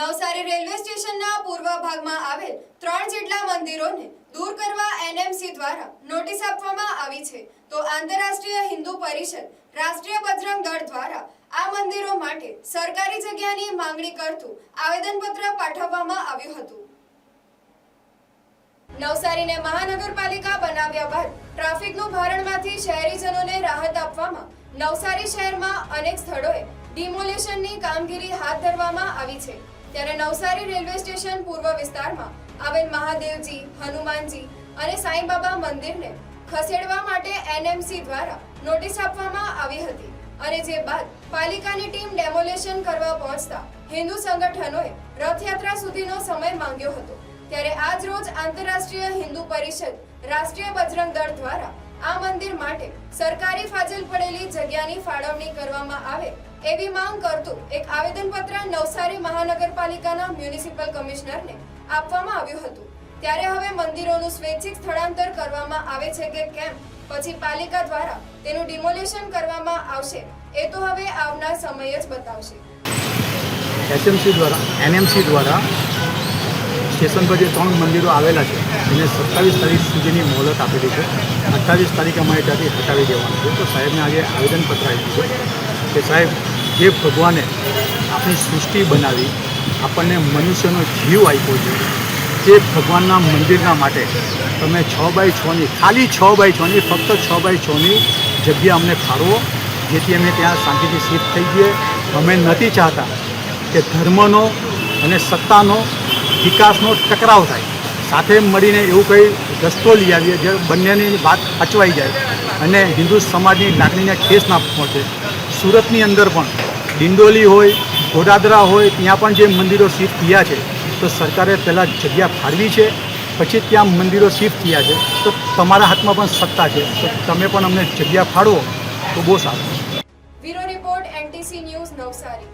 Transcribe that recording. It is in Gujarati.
નવસારી રેલવે સ્ટેશનના પૂર્વ ભાગમાં આવેલ ત્રણ જેટલા મંદિરોને દૂર કરવા એનએમસી દ્વારા નોટિસ આપવામાં આવી છે. તો આંતરરાષ્ટ્રીય હિન્દુ પરિષદ, રાષ્ટ્રીય બજરંગ દળ દ્વારા આ મંદિરો માટે સરકારી જગ્યાની માંગણી કરતું આવેદનપત્ર પાઠવવામાં આવ્યું હતું. નવસારીને મહાનગરપાલિકા બનાવ્યા બાદ ટ્રાફિકનું ભારણમાંથી શહેરીજનોને રાહત આપવામાં નવસારી શહેરમાં અનેક સ્થળોએ ડિમોલેશનની કામગીરી હાથ ધરવામાં આવી છે. ત્યારે નવસારી રેલવે સ્ટેશન પૂર્વ વિસ્તારમાં આવેલ મહાદેવજી, હનુમાનજી અને સાંઈબાબા મંદિરને ખસેડવા માટે એનએમસી દ્વારા નોટિસ આપવામાં આવી હતી અને જે બાદ પાલિકાની ટીમ ડેમોલેશન કરવા પહોંચતા હિન્દુ સંગઠનોએ રથયાત્રા સુધીનો સમય માંગ્યો હતો. ત્યારે આજ રોજ આંતરરાષ્ટ્રીય હિન્દુ પરિષદ રાષ્ટ્રીય બજરંગ દળ દ્વારા આ મંદિર માટે સરકારી ફાજલ પડેલી જગ્યાની ફાળવણી કરવામાં આવે એવી માંગ કરતું એક આવેદનપત્ર નવસારી મહાનગરપાલિકાના મ્યુનિસિપલ કમિશનરને આપવામાં આવ્યું હતું. ત્યારે હવે મંદિરોનું સ્વૈચ્છિક સ્થળાંતર કરવામાં આવે છે કે કેમ? પછી પાલિકા દ્વારા તેનું ડિમોલેશન કરવામાં આવશે. એ તો હવે આવનાર સમય જ બતાવશે. એસએમસી દ્વારા, એનએમસી દ્વારા સ્ટેશન પર જે ત્રણ મંદિરો આવેલા છે, એને સત્તાવીસ તારીખ સુધીની મોહલત આપેલી છે. અઠ્ઠાવીસ તારીખ અમારે ત્યાંથી હટાવી દેવાનું છે. તો સાહેબને આજે આવેદનપત્ર આપ્યું છે કે સાહેબ, જે ભગવાને આપણી સૃષ્ટિ બનાવી, આપણને મનુષ્યનો જીવ આપ્યો છે તે ભગવાનના મંદિરના માટે તમે છ બાય છની ખાલી છ બાય છની ફક્ત છ બાય છની જગ્યા અમને ફાળવો, જેથી અમે ત્યાં શાંતિથી શિફ્ટ થઈ જઈએ. અમે નથી ચાહતા કે ધર્મનો અને સત્તાનો વિકાસનો ટકરાવ થાય. સાથે મળીને એવું કંઈ રસ્તો લઈ આવીએ જે બંનેની વાત અચવાઈ જાય અને હિન્દુ સમાજની લાગણીને ઠેસ ના પહોંચે. સુરતની અંદર પણ ડિંડોલી હોય, ગોડાદરા હોય, ત્યાં પણ જે મંદિરો શિફ્ટ થયા છે, તો સરકારે પહેલાં જગ્યા ફાળવી છે, પછી ત્યાં મંદિરો શિફ્ટ થયા છે, તો તમારા હાથમાં પણ સત્તા છે, તો તમે પણ અમને જગ્યા ફાળવો, તો બહુ સારું. Bureau report NTC news Navsari.